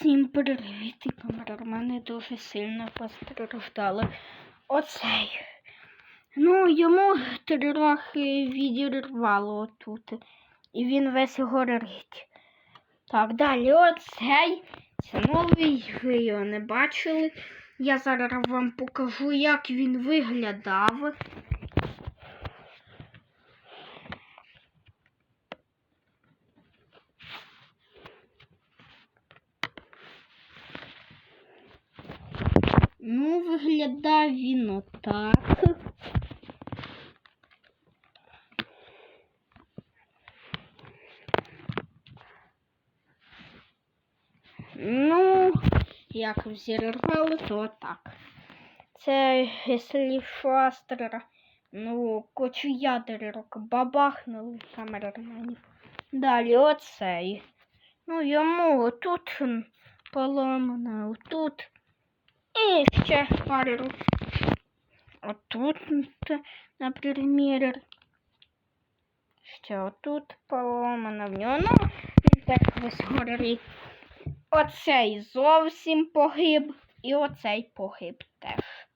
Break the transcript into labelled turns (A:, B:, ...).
A: Всім привіт, і камерамени дуже сильно постраждали. Оцей. Ну, йому трохи відірвало отут. І він весь горить. Так, далі оцей. Це новий, ви його не бачили. Я зараз вам покажу, як він виглядав. Ну, виглядає він отак. Ну, як взірвали, то так. Це якщо шастера, ну, кучу ядерок бабахнули камераменів. Далі оцей. Ну, йому тут поламано, тут. І ще пару. Отут, наприклад. Ще отут поломано в ньому. Ну, він так весь горить. Оцей зовсім погиб. І оцей погиб теж.